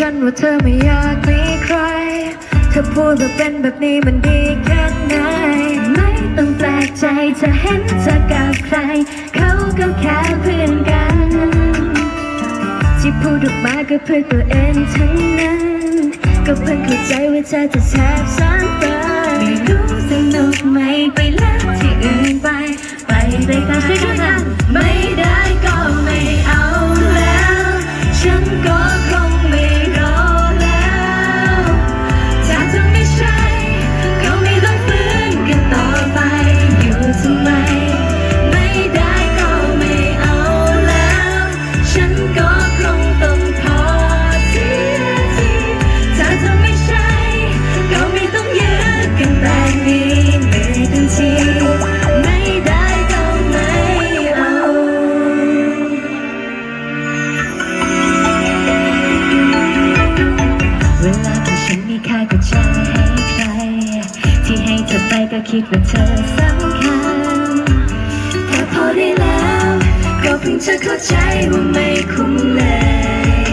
ฉันว่าเธอไม่อยากมีใคร เธอพูดว่าเป็นแบบนี้มันดีแค่ไหน ไม่ต้องแปลกใจจะเห็นเธอกับใคร เขาก็แค่เพื่อนกัน ที่พูดออกมาก็เพื่อตัวเองทั้งนั้น ก็เพิ่งเข้าใจว่าเธอจะแทบซ้ำเติมไม่รู้สนุกไหมไปเล่น ก็คิดว่าเธอสำคัญแต่พอได้แล้วก็เพิ่งจะเข้าใจว่าไม่คุ้มเลย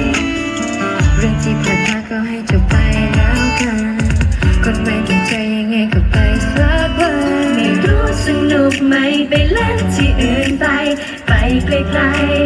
เรื่องที่ผ่านมาก็ให้จบไปแล้วกันคนไม่ตั้งใจยังไงก็ไปสักวันไม่รู้สนุกไหมไปเล่นที่อื่นไป ไปไกลๆ